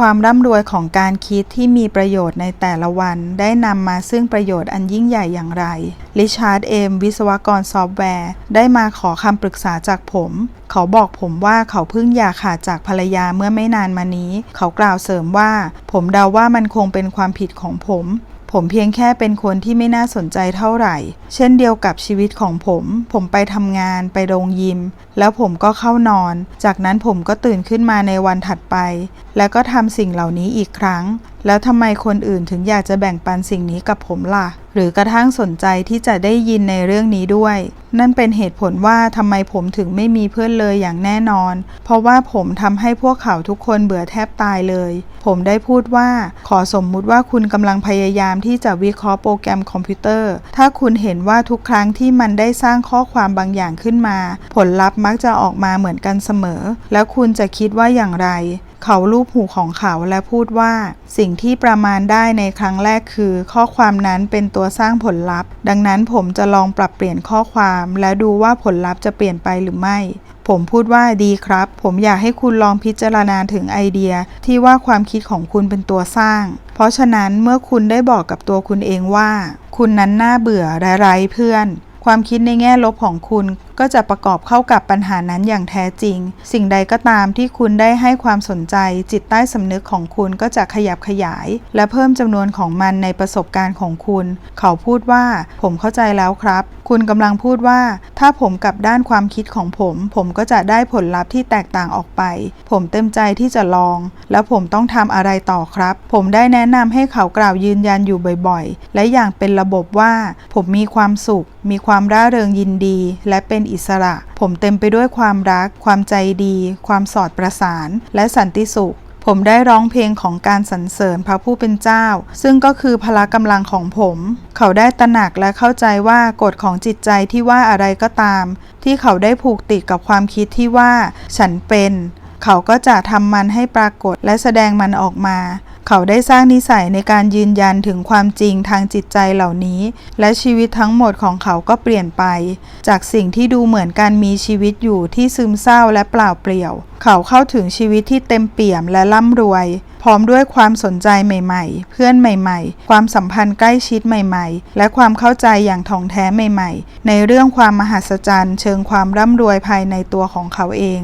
ความร่ำรวยของการคิดที่มีประโยชน์ในแต่ละวัน ได้นำมาซึ่งประโยชน์อันยิ่งใหญ่อย่างไร ริชาร์ดเอมวิศวกรซอฟต์แวร์ ได้มาขอคำปรึกษาจากผม เขาบอกผมว่าเขาเพิ่งหย่าขาดจากภรรยาเมื่อไม่นานมานี้ เขากล่าวเสริมว่า ผมเดาว่ามันคงเป็นความผิดของผม ผมเพียงแค่เป็นคนที่ไม่น่าสนใจเท่าไหร่ เช่นเดียวกับชีวิตของผม ผมไปทำงานไปโรงยิม แล้วผมก็เข้านอน จากนั้นผมก็ตื่นขึ้นมาในวันถัดไป แล้วก็ทำสิ่งเหล่านี้อีกครั้ง แล้วทำไมคนอื่นถึงอยากจะแบ่งปันสิ่งนี้กับผมล่ะ หรือกระทั่งสนใจที่จะได้ยินในเรื่องนี้ด้วย นั่นเป็นเหตุผลว่าทำไมผมถึงไม่มีเพื่อนเลยอย่างแน่นอน เพราะว่าผมทำให้พวกเขาทุกคนเบื่อแทบตายเลย ผมได้พูดว่า ขอสมมุติว่าคุณกำลังพยายามที่จะวิเคราะห์โปรแกรมคอมพิวเตอร์ ถ้าคุณเห็นว่าทุกครั้งที่มันได้สร้างข้อความบางอย่างขึ้นมา ผลลัพธ์มักจะออกมาเหมือนกันเสมอ แล้วคุณจะคิดว่าอย่างไร เขาลูบหูของเขาและพูดว่า สิ่งที่ประมาณได้ในครั้งแรกคือ ข้อความนั้นเป็นตัวสร้างผลลัพธ์ ดังนั้นผมจะลองปรับเปลี่ยนข้อความ และดูว่าผลลัพธ์จะเปลี่ยนไปหรือไม่ ผมพูดว่าดีครับ ผมอยากให้คุณลองพิจารณาถึงไอเดีย ที่ว่าความคิดของคุณเป็นตัวสร้าง เพราะฉะนั้นเมื่อคุณได้บอกกับตัวคุณเองว่า คุณนั้นน่าเบื่อและไร้เพื่อนความคิดในแง่ลบของคุณ ก็จะประกอบเข้ากับปัญหานั้นอย่างแท้จริง สิ่งใดก็ตามที่คุณได้ให้ความสนใจ จิตใต้สำนึกของคุณก็จะขยับขยาย และเพิ่มจำนวนของมันในประสบการณ์ของคุณ เขาพูดว่า ผมเข้าใจแล้วครับคุณกำลังพูดว่า ถ้าผมกลับด้านความคิดของผม ผมก็จะได้ผลลัพธ์ที่แตกต่างออกไป ผมเต็มใจที่จะลอง แล้วผมต้องทำอะไรต่อครับ ผมได้แนะนำให้เขากล่าวยืนยันอยู่บ่อยๆ และอย่างเป็นระบบว่า ผมมีความสุข มีความร่าเริงยินดี และเป็นอิสระ ผมเต็มไปด้วยความรัก ความใจดี ความสอดประสาน และสันติสุข ผมได้ร้องเพลงของการสรรเสริญพระผู้เป็นเจ้า ซึ่งก็คือพละกำลังของผม เขาได้ตระหนักและเข้าใจว่ากฎของจิตใจที่ว่าอะไรก็ตาม ที่เขาได้ผูกติดกับความคิดที่ว่า ฉันเป็น เขาก็จะทำมันให้ปรากฏและแสดงมันออกมา เขาได้สร้างนิสัยในการยืนยันถึงความจริงทางจิตใจเหล่านี้ และชีวิตทั้งหมดของเขาก็เปลี่ยนไป จากสิ่งที่ดูเหมือนการมีชีวิตอยู่ที่ซึมเศร้าและเปล่าเปลี่ยว เขาเข้าถึงชีวิตที่เต็มเปี่ยมและร่ำรวย พร้อมด้วยความสนใจใหม่ๆ เพื่อนใหม่ๆ ความสัมพันธ์ใกล้ชิดใหม่ๆ และความเข้าใจอย่างท่องแท้ใหม่ๆ ในเรื่องความมหัศจรรย์ เชิงความร่ำรวยภายในตัวของเขาเอง